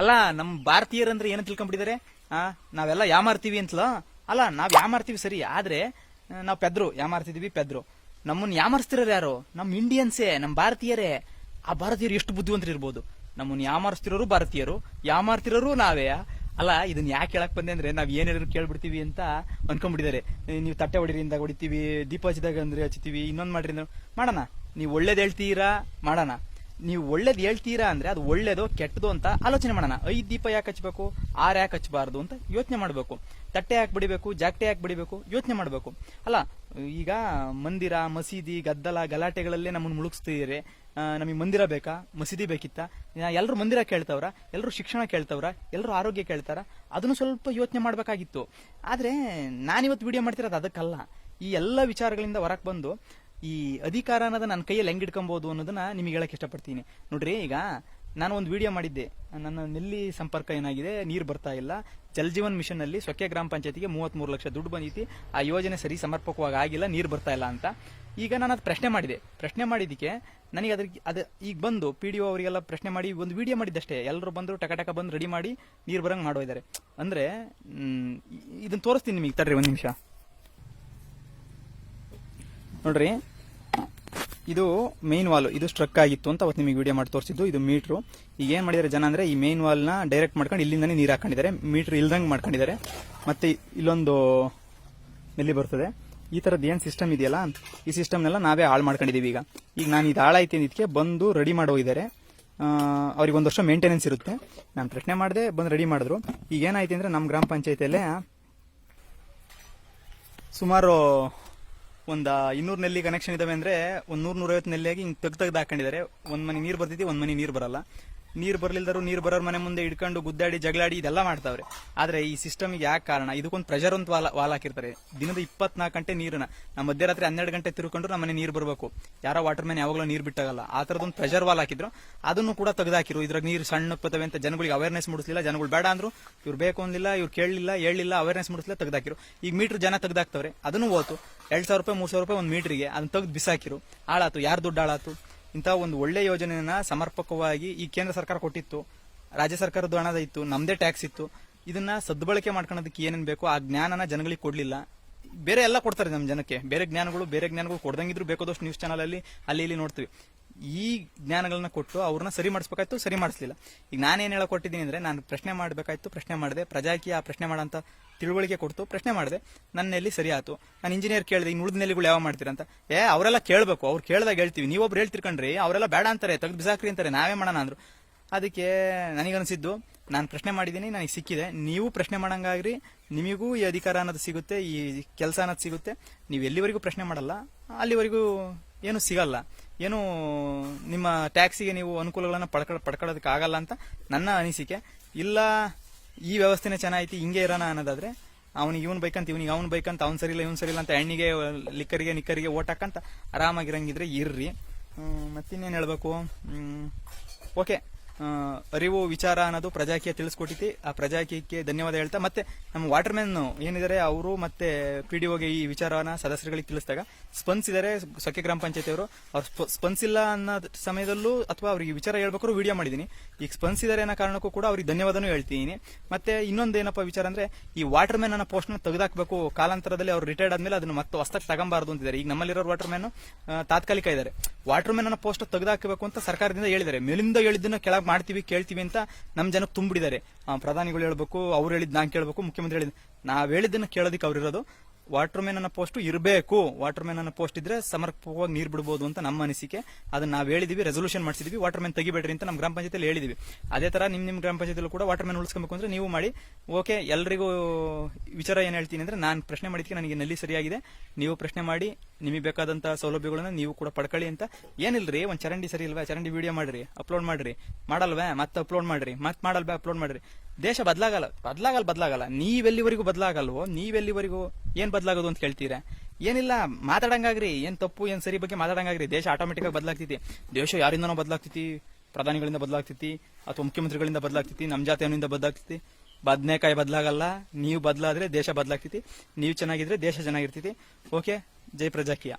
ಅಲ್ಲ, ನಮ್ ಭಾರತೀಯರಂದ್ರೆ ಏನು ತಿಳ್ಕೊಂಡ್ಬಿಟ್ಟಿದ್ದಾರೆ? ಆ, ನಾವೆಲ್ಲ ಯಾಮಾರ್ತೀವಿ ಅಂತಲೋ? ಅಲ್ಲ, ನಾವ್ ಯಾಮಾರ್ತೀವಿ ಸರಿ, ಆದ್ರೆ ನಾವ್ ಪೆದ್ರು ಯಾಮಾರ್ತಿದೀವಿ ಪೆದ್ರು. ನಮ್ಮನ್ನ ಯಾಮಾರಿಸ್ತಿರೋರು ಯಾರು? ನಮ್ ಇಂಡಿಯನ್ಸೇ, ನಮ್ ಭಾರತೀಯರೇ. ಆ ಭಾರತೀಯರು ಎಷ್ಟು ಬುದ್ಧಿವಂತರು ಇರ್ಬೋದು? ನಮ್ಮನ್ನ ಯಾಮಾರಿಸ್ತಿರೋರು ಭಾರತೀಯರು ಯಾಮಾರ್ತಿರೋರು ನಾವೇ ಅಲ್ಲ ಇದನ್ನ ಯಾಕೆ ಹೇಳಕ್ ಬಂದೆ ಅಂದ್ರೆ, ನಾವ್ ಏನ್ ಕೇಳ್ಬಿಡ್ತೀವಿ ಅಂತ ಅನ್ಕೊಂಡ್ಬಿಟ್ಟಿದ್ದಾರೆ. ನೀವು ತಟ್ಟೆ ಹೊಡಿರಿಂದ ಹೊಡಿತೀವಿ ದೀಪ ಹಚ್ಚಿದಾಗ ಅಂದ್ರೆ ಹಚ್ತೀವಿ, ಇನ್ನೊಂದ್ ಮಾಡ್ರಿ ಮಾಡೋಣ. ನೀವು ಒಳ್ಳೇದ್ ಹೇಳ್ತೀರಾ? ಮಾಡೋಣ. ನೀವು ಒಳ್ಳೇದು ಹೇಳ್ತೀರಾ ಅಂದ್ರೆ ಅದು ಒಳ್ಳೇದೋ ಕೆಟ್ಟದು ಅಂತ ಆಲೋಚನೆ ಮಾಡೋಣ. ಐದು ದೀಪ ಯಾಕೆ ಹಚ್ಬೇಕು? ಆರ್ ಯಾಕೆ ಹಚ್ಚಬಾರ್ದು ಅಂತ ಯೋಚನೆ ಮಾಡಬೇಕು. ತಟ್ಟೆ ಯಾಕೆ ಬಿಡಿಬೇಕು? ಜಾಕ್ಟೆ ಯಾಕೆ ಬಿಡಿಬೇಕು? ಯೋಚನೆ ಮಾಡಬೇಕು. ಅಲ್ಲ, ಈಗ ಮಂದಿರ, ಮಸೀದಿ, ಗದ್ದಲ, ಗಲಾಟೆಗಳಲ್ಲೇ ನಮ್ಮನ್ನು ಮುಳುಗಿಸ್ತಿದ್ದೀರಿ. ನಮಗೆ ಮಂದಿರ ಬೇಕಾ? ಮಸೀದಿ ಬೇಕಿತ್ತ? ಎಲ್ಲರೂ ಮಂದಿರ ಕೇಳ್ತವ್ರ? ಎಲ್ಲರೂ ಶಿಕ್ಷಣ ಕೇಳ್ತವ್ರ? ಎಲ್ಲರೂ ಆರೋಗ್ಯ ಕೇಳ್ತಾರ? ಅದನ್ನು ಸ್ವಲ್ಪ ಯೋಚನೆ ಮಾಡಬೇಕಾಗಿತ್ತು. ಆದರೆ ನಾನಿವತ್ತು ವಿಡಿಯೋ ಮಾಡ್ತಿರೋದು ಅದಕ್ಕಲ್ಲ. ಈ ಎಲ್ಲ ವಿಚಾರಗಳಿಂದ ಹೊರಕ್ ಬಂದು ಈ ಅಧಿಕಾರ ಅನ್ನೋದು ನನ್ನ ಕೈಯಲ್ಲಿ ಹೆಂಗ್ ಇಟ್ಕೊಬಹುದು ಅನ್ನೋದನ್ನ ನಿಮಗೆ ಹೇಳಕ್ ಇಷ್ಟಪಡ್ತೀನಿ. ನೋಡ್ರಿ, ಈಗ ನಾನು ಒಂದು ವಿಡಿಯೋ ಮಾಡಿದ್ದೆ. ನನ್ನ ನೆಲ್ಲಿ ಸಂಪರ್ಕ ಏನಾಗಿದೆ? ನೀರು ಬರ್ತಾ ಇಲ್ಲ. ಜಲ್ ಜೀವನ್ ಮಿಷನ್ ಅಲ್ಲಿ ಸೊಕ್ಕೆ ಗ್ರಾಮ ಪಂಚಾಯತಿಗೆ ಮೂವತ್ಮೂರು ಲಕ್ಷ ದುಡ್ಡು ಬಂದೈತಿ. ಆ ಯೋಜನೆ ಸರಿ ಸಮರ್ಪಕವಾಗಿ ಆಗಿಲ್ಲ, ನೀರು ಬರ್ತಾ ಇಲ್ಲ ಅಂತ. ಈಗ ನಾನು ಅದು ಪ್ರಶ್ನೆ ಮಾಡಿದೆ. ಪ್ರಶ್ನೆ ಮಾಡಿದ್ದಕ್ಕೆ ನನಗೆ ಅದ್ರ ಅದು ಈಗ ಬಂದು ಪಿ ಡಿ ಒ ಅವರಿಗೆಲ್ಲ ಪ್ರಶ್ನೆ ಮಾಡಿ ಒಂದು ವಿಡಿಯೋ ಮಾಡಿದ್ದಷ್ಟೇ. ಎಲ್ಲರೂ ಬಂದರು ಟಕ ಟಕ ಬಂದು ರೆಡಿ ಮಾಡಿ ನೀರು ಬರಂಗ್ ಮಾಡೋದಾರೆ ಅಂದ್ರೆ ಇದನ್ನ ತೋರಿಸ್ತೀನಿ ನಿಮಗೆ. ತಡ್ರಿ ಒಂದು ನಿಮಿಷ. ನೋಡ್ರಿ ಇದು ಮೇನ್ ವಾಲ್ ಇದು ಸ್ಟ್ರಕ್ ಆಗಿತ್ತು ಅಂತ ಅವತ್ತು ನಿಮಗೆ ವಿಡಿಯೋ ಮಾಡಿ ತೋರಿಸಿದ್ದು, ಇದು ಮೀಟ್ರು ಈಗ ಏನು ಮಾಡಿದ್ದಾರೆ ಜನ ಅಂದ್ರೆ, ಈ ಮೇನ್ ವಾಲ್ನ ಡೈರೆಕ್ಟ್ ಮಾಡ್ಕೊಂಡು ಇಲ್ಲಿಂದಾನೆ ನೀರು ಹಾಕೊಂಡಿದ್ದಾರೆ. ಮೀಟ್ರ್ ಇಲ್ದಂಗೆ ಮಾಡ್ಕೊಂಡಿದ್ದಾರೆ. ಮತ್ತೆ ಇಲ್ಲೊಂದು ನೆಲ್ಲಿ ಬರ್ತದೆ. ಈ ಥರದ್ದು ಏನು ಸಿಸ್ಟಮ್ ಇದೆಯಲ್ಲ, ಈ ಸಿಸ್ಟಮ್ನೆಲ್ಲ ನಾವೇ ಹಾಳು ಮಾಡ್ಕೊಂಡಿದೀವಿ ಈಗ. ಈಗ ನಾನು ಇದು ಹಾಳಾಯ್ತು ಇದಕ್ಕೆ ಬಂದು ರೆಡಿ ಮಾಡೋಗಿದ್ದಾರೆ ಅವ್ರಿಗೆ ಒಂದು ವರ್ಷ ಮೇಂಟೆನೆನ್ಸ್ ಇರುತ್ತೆ. ನಾನು ಪ್ರಶ್ನೆ ಮಾಡಿದೆ, ಬಂದು ರೆಡಿ ಮಾಡಿದ್ರು. ಈಗ ಏನಾಯ್ತು ಅಂದ್ರೆ ನಮ್ಮ ಗ್ರಾಮ ಪಂಚಾಯತಿಯಲ್ಲೇ ಸುಮಾರು ಒಂದು ಇನ್ನೂರು ನೆಲ್ಲಿ ಕನೆಕ್ಷನ್ ಇದಾವೆ ಅಂದ್ರೆ ಒಂದ್ ನೂರ್ ನೂರೈವತ್ತು ನೆಲ್ಲಿಯಾಗಿ ಹಿಂಗ್ ತೆಗ್ ತೆಗ್ದು ಹಾಕೊಂಡಿದ್ದಾರೆ. ಒಂದ್ ಮನೆ ನೀರು ಬರ್ತೈತಿ ಒಂದ್ ಮನೆ ನೀರು ಬರಲ್ಲ. ನೀರು ಬರ್ಲಿಲ್ದರು ನೀರು ಬರೋರ್ ಮನೆ ಮುಂದೆ ಇಡ್ಕೊಂಡು ಗುದ್ದಾಡಿ, ಜಗಳಾಡಿ ಇದೆಲ್ಲ ಮಾಡ್ತಾವ್ರೆ. ಆದ್ರೆ ಈ ಸಿಸ್ಟಮ್ ಯಾಕೆ ಕಾರಣ? ಇದಕ್ಕೊಂದು ಪ್ರೆಷರ್ ಅಂತ ವಾಲ್ ವಾಲ್ ಹಾಕಿರ್ತಾರೆ. ದಿನದ ಇಪ್ಪತ್ನಾಲ್ಕು ಗಂಟೆ ನೀರನ್ನ. ನಮ್ಮ ಮಧ್ಯರಾತ್ರಿ ಹನ್ನೆರಡು ಗಂಟೆ ತಿರುಕೊಂಡ್ರು ನಮ್ಮನೆ ನೀರು ಬರಬೇಕು. ಯಾರೋ ವಾಟರ್ ಮ್ಯಾನ್ ಯಾವಾಗಲೂ ನೀರು ಬಿಟ್ಟಾಗಲ್ಲ. ಆ ತರದೊಂದು ಪ್ರೆಷರ್ ವಾಲ್ ಹಾಕಿದ್ರು. ಅದನ್ನು ಕೂಡ ತೆಗೆದಾಕಿರು. ಇದ್ರಾಗ ನೀರು ಸಣ್ಣ ಬರ್ತವೆ ಅಂತ ಜನಗಳಿಗೆ ಅವೇರ್ನೆಸ್ ಮೂಡಿಸಲಿಲ್ಲ. ಜನಗಳು ಬೇಡ ಅಂದ್ರು. ಇವ್ರು ಬೇಕು ಅಂದಿಲ್ಲ ಇವ್ರು ಕೇಳಲಿಲ್ಲ ಹೇಳಿಲ್ಲ ಅವೇರ್ನೆಸ್ ಮೂಡಿಸಲಿಲ್ಲ, ತೆಗೆದಾಕಿರು. ಈಗ ಮೀಟರ್ ಜನ ತೆಗೆದಾಕ್ತವ್ರೆ. ಅದನ್ನು ಹೋತು ಎರಡ್ ಸಾವಿರ ರೂಪಾಯಿ, ಮೂರ್ ಸಾವಿರ ರೂಪಾಯಿ ಒಂದು ಮೀಟರ್ಗೆ ಅದನ್ನ ತೆಗೆದು ಬಿಸಾಕಿರು. ಹಾಳಾತು. ಯಾರು ದುಡ್ಡು ಹಾಳಾತು? ಇಂಥ ಒಂದು ಒಳ್ಳೆ ಯೋಜನೆಯನ್ನ ಸಮರ್ಪಕವಾಗಿ ಈ ಕೇಂದ್ರ ಸರ್ಕಾರ ಕೊಟ್ಟಿತ್ತು, ರಾಜ್ಯ ಸರ್ಕಾರದ ಹಣದ ಇತ್ತು, ನಮ್ದೇ ಟ್ಯಾಕ್ಸ್ ಇತ್ತು. ಇದನ್ನ ಸದ್ಬಳಕೆ ಮಾಡ್ಕೊಳ್ಳೋದಕ್ಕೆ ಏನೇನ್ ಬೇಕು ಆ ಜ್ಞಾನನ ಜನಗಳಿಗೆ ಕೊಡ್ಲಿಲ್ಲ. ಬೇರೆ ಎಲ್ಲ ಕೊಡ್ತಾರೆ ನಮ್ಮ ಜನಕ್ಕೆ. ಬೇರೆ ಜ್ಞಾನಗಳು ಬೇರೆ ಜ್ಞಾನಗಳು ಕೊಡ್ದಂಗಿದ್ರು ಬೇಕಾದಷ್ಟು ನ್ಯೂಸ್ ಚಾನಲ್ ಅಲ್ಲಿ ಅಲ್ಲಿ, ಇಲ್ಲಿ ನೋಡ್ತೀವಿ. ಈ ಜ್ಞಾನಗಳನ್ನ ಕೊಟ್ಟು ಅವ್ರನ್ನ ಸರಿ ಮಾಡಿಸ್ಬೇಕಾಯ್ತು, ಸರಿ ಮಾಡಿಸ್ಲಿಲ್ಲ. ಈಗ ನಾನೇನು ಹೇಳಕ್ ಕೊಟ್ಟಿದ್ದೀನಿ ಅಂದ್ರೆ, ನಾನು ಪ್ರಶ್ನೆ ಮಾಡಬೇಕಾಯ್ತು, ಪ್ರಶ್ನೆ ಮಾಡಿದೆ. ಪ್ರಜಾಕೀಯ ಆ ಪ್ರಶ್ನೆ ಮಾಡೋಂಥ ತಿಳುವಳಿಕೆ ಕೊಡ್ತು, ಪ್ರಶ್ನೆ ಮಾಡಿದೆ. ನನ್ನಲ್ಲಿ ಸರಿ ಆಯ್ತು. ನಾನು ಇಂಜಿನಿಯರ್ ಕೇಳಿದೆ ಇನ್ನು ಉಳಿದ ನೆಲೆಗಳು ಯಾವ ಮಾಡ್ತೀರಂತ ಏ, ಅವರೆಲ್ಲ ಕೇಳಬೇಕು. ಅವ್ರು ಕೇಳಿದಾಗ ಹೇಳ್ತೀವಿ. ನೀವೊಬ್ರು ಹೇಳ್ತಿರ್ಕಂಡ್ರಿ, ಅವರೆಲ್ಲ ಬೇಡ ಅಂತಾರೆ, ತೆಗೆದು ಬಿಸಾಕ್ರಿ ಅಂತಾರೆ, ನಾವೇ ಮಾಡೋಣ ಅಂದ್ರು. ಅದಕ್ಕೆ ನನಗನ್ಸಿದ್ದು, ನಾನು ಪ್ರಶ್ನೆ ಮಾಡಿದ್ದೀನಿ, ನನಗೆ ಸಿಕ್ಕಿದೆ. ನೀವು ಪ್ರಶ್ನೆ ಮಾಡೋಂಗಾಗ್ರಿ. ನಿಮಗೂ ಈ ಅಧಿಕಾರ ಅನ್ನೋದು ಸಿಗುತ್ತೆ, ಈ ಕೆಲಸ ಅನ್ನೋದು ಸಿಗುತ್ತೆ. ನೀವು ಎಲ್ಲಿವರೆಗೂ ಪ್ರಶ್ನೆ ಮಾಡಲ್ಲ, ಅಲ್ಲಿವರೆಗೂ ಏನು ಸಿಗಲ್ಲ. ಏನು ನಿಮ್ಮ ಟ್ಯಾಕ್ಸಿಗೆ ನೀವು ಅನುಕೂಲಗಳನ್ನ ಪಡ್ಕ ಪಡ್ಕೊಳ್ಳೋದಕ್ಕೆ ಆಗಲ್ಲ ಅಂತ ನನ್ನ ಅನಿಸಿಕೆ. ಇಲ್ಲ, ಈ ವ್ಯವಸ್ಥೆನೇ ಚೆನ್ನಾಗಿತ್ತು ಹಿಂಗೆ ಇರೋಣ ಅನ್ನೋದಾದ್ರೆ, ಅವನಿಗೆ ಇವನ್ ಬೈಕಂತ, ಇವನಿಗೆ ಅವ್ನು ಬೈಕಂತ ಇಲ್ಲ ಸರಿಯಿಲ್ಲ ಸರಿ ಇಲ್ಲ ಅಂತ ಹೆಣ್ಣಿಗೆ, ಲಿಕ್ಕರಿಗೆ, ನಿಕ್ಕರಿಗೆ ಓಟ್ ಹಾಕಂತ ಆರಾಮಾಗಿರಂಗಿದ್ರೆ ಇರ್ರಿ. ಮತ್ತಿನ್ನೇನು ಹೇಳ್ಬೇಕು? ಓಕೆ. ಅರಿವು, ವಿಚಾರ ಅನ್ನೋದು ಪ್ರಜಾಕೀಯ ತಿಳಿಸ್ಕೊಟ್ಟಿತಿ ಆ ಪ್ರಜಾಕೀಯಕ್ಕೆ ಧನ್ಯವಾದ ಹೇಳ್ತಾ, ಮತ್ತೆ ನಮ್ಮ ವಾಟರ್ ಮ್ಯಾನ್ ಏನಿದ್ದಾರೆ ಅವರು ಮತ್ತೆ ಪಿ ಡಿ ಒಗೆ ಈ ವಿಚಾರವನ್ನ ಸದಸ್ಯರುಗಳಿಗೆ ತಿಳಿಸಿದಾಗ ಸ್ಪಂದಿಸಿದ್ದಾರೆ ಸೊಕ್ಕೆ ಗ್ರಾಮ ಪಂಚಾಯತಿಯವರು. ಅವ್ರು ಸ್ಪ- ಸ್ಪಂದಿಸಿಲ್ಲ ಅನ್ನೋ ಸಮಯದಲ್ಲೂ ಅಥವಾ ಅವ್ರಿಗೆ ವಿಚಾರ ಹೇಳ್ಬೇಕಾದ್ರು ವಿಡಿಯೋ ಮಾಡಿದ್ದೀನಿ. ಈಗ ಸ್ಪಂದಿಸಿದ್ದಾರೆ ಅನ್ನೋ ಕಾರಣಕ್ಕೂ ಕೂಡ ಅವ್ರಿಗೆ ಧನ್ಯವಾದನೂ ಹೇಳ್ತೀನಿ. ಮತ್ತೆ ಇನ್ನೊಂದೇನಪ್ಪ ವಿಚಾರ ಅಂದ್ರೆ, ಈ ವಾಟರ್ ಮ್ಯಾನ್ ಅನ್ನೋ ಪೋಸ್ಟ್ನ ತೆಗೆದಾಕ್ಬೇಕು. ಕಾಲಾಂತರದಲ್ಲಿ ಅವ್ರು ರಿಟೈರ್ಡ್ ಆದ್ಮೇಲೆ ಅದನ್ನ ಮತ್ತೆ ಹೊಸದಾಗಿ ತಗೊಂಬಾರ್ದು ಅಂತಿದ್ದಾರೆ. ಈಗ ನಮ್ಮಲ್ಲಿರೋ ವಾಟರ್ ಮ್ಯಾನ್ ತಾತ್ಕಾಲಿಕ ಇದ್ದಾರೆ ವಾಟರ್ ಮೆನ್ ಅನ್ನೋ ಪೋಸ್ಟ್ ತೆಗೆದಾಕಬೇಕು ಅಂತ ಸರ್ಕಾರದಿಂದ ಹೇಳಿದ್ದಾರೆ. ಮೇಲಿಂದ ಹೇಳಿದ್ದನ್ನ ಕೆಳಗೆ ಮಾಡ್ತೀವಿ, ಕೇಳ್ತೀವಿ ಅಂತ ನಮ್ಮ ಜನಕ್ಕೆ ತುಂಬಿಡಿದ್ದಾರೆ ಪ್ರಧಾನಿಗಳು ಹೇಳ್ಬೇಕು, ಅವ್ರು ಹೇಳಿದ್ ನಾನು ಕೇಳಬೇಕು, ಮುಖ್ಯಮಂತ್ರಿ ಹೇಳಿದ್ ನಾವ್ ಹೇಳಿದ್ದನ್ನ ಕೇಳೋದಕ್ಕೆ ಅವ್ರಿರೋದು. ವಾಟರ್ ಮ್ಯಾನ್ ಅನ್ನೋ ಪೋಸ್ಟ್ ಇರಬೇಕು. ವಾಟರ್ ಮ್ಯಾನ್ ಅನ್ನೋ ಪೋಸ್ಟ್ ಇದ್ರೆ ಸಮರ್ಪಕವಾಗಿ ನೀರು ಬಿಡಬಹುದು ಅಂತ ನಮ್ಮ ಅನಿಸಿಕೆ. ಅದನ್ನ ನಾವು ಹೇಳಿದೀವಿ ರೆಸೊಲ್ಯೂಷನ್ ಮಾಡಿಸಿದ್ವಿ ವಾಟರ್ ಮ್ಯಾನ್ ತೆಗಿಬೇಡ್ರಿ ಅಂತ ನಮ್ಮ ಗ್ರಾಮ ಪಂಚಾಯತಿಯಲ್ಲಿ ಹೇಳಿದೀವಿ. ಅದೇ ತರ ನಿಮ್ ನಿಮ್ ಗ್ರಾಮ ಪಂಚಾಯತಿಯಲ್ಲೂ ಕೂಡ ವಾಟರ್ ಮ್ಯಾನ್ ಉಳಿಸ್ಕೊಬೇಕು ಅಂದ್ರೆ ನೀವು ಮಾಡಿ. ಓಕೆ, ಎಲ್ರಿಗೂ ವಿಚಾರ ಏನ್ ಹೇಳ್ತೀನಿ ಅಂದ್ರೆ ನಾನು ಪ್ರಶ್ನೆ ಮಾಡಿದ್ಕೆ ನನಗೆ ನಲ್ಲಿ ಸರಿಯಾಗಿದೆ. ನೀವು ಪ್ರಶ್ನೆ ಮಾಡಿ, ನಿಮಗೆ ಬೇಕಾದಂತ ಸೌಲಭ್ಯಗಳನ್ನ ನೀವು ಕೂಡ ಪಡ್ಕೊಳ್ಳಿ ಅಂತ. ಏನಿಲ್ರಿ, ಒಂದ್ ಚರಂಡಿ ಸರಿ ಇಲ್ವಾ? ಚರಂಡಿ ವಿಡಿಯೋ ಮಾಡ್ರಿ ಅಪ್ಲೋಡ್ ಮಾಡ್ರಿ. ಮಾಡಲ್ವೇ? ಮತ್ತೆ ಅಪ್ಲೋಡ್ ಮಾಡ್ರಿ. ಮತ್ತೆ ಮಾಡಲ್ವೇ? ಅಪ್ಲೋಡ್ ಮಾಡ್ರಿ. ದೇಶ ಬದಲಾಗಲ್ಲ ಬದಲಾಗಲ್ಲ ಬದಲಾಗಲ್ಲ. ನೀವೆಲ್ಲಿವರೆಗೂ ಬದಲಾಗಲ್ವೋ, ನೀವೆಲ್ಲಿವರೆಗೂ ಏನ್ ಬದಲಾಗೋದು ಅಂತ ಕೇಳ್ತೀರಾ? ಏನಿಲ್ಲ, ಮಾತಾಡಂಗಾಗ್ರಿ. ಏನ್ ತಪ್ಪು, ಏನ್ ಸರಿ ಬಗ್ಗೆ ಮಾತಾಡಂಗಾಗ್ರಿ. ದೇಶ ಆಟೋಮೆಟಿಕ್ ಆಗಿ ಬದಲಾಗ್ತೈತಿ. ದೇಶ ಯಾರಿಂದನೋ ಬದಲಾಗ್ತೈತಿ, ಪ್ರಧಾನಿಗಳಿಂದ ಬದಲಾಗ್ತೈತಿ, ಅಥವಾ ಮುಖ್ಯಮಂತ್ರಿಗಳಿಂದ ಬದಲಾಗ್ತೈತಿ ನಮ್ಮ ಜಾತಿಯವನಿಂದ ಬದಲಾಗ್ತೈತಿ. ಬದನೆಕಾಯಿ ಬದಲಾಗಲ್ಲ. ನೀವು ಬದಲಾದ್ರೆ ದೇಶ ಬದಲಾಗ್ತೈತಿ. ನೀವು ಚೆನ್ನಾಗಿದ್ರೆ ದೇಶ ಚೆನ್ನಾಗಿರ್ತೈತಿ. ಓಕೆ ಜೈ ಪ್ರಜಾಕೀಯ.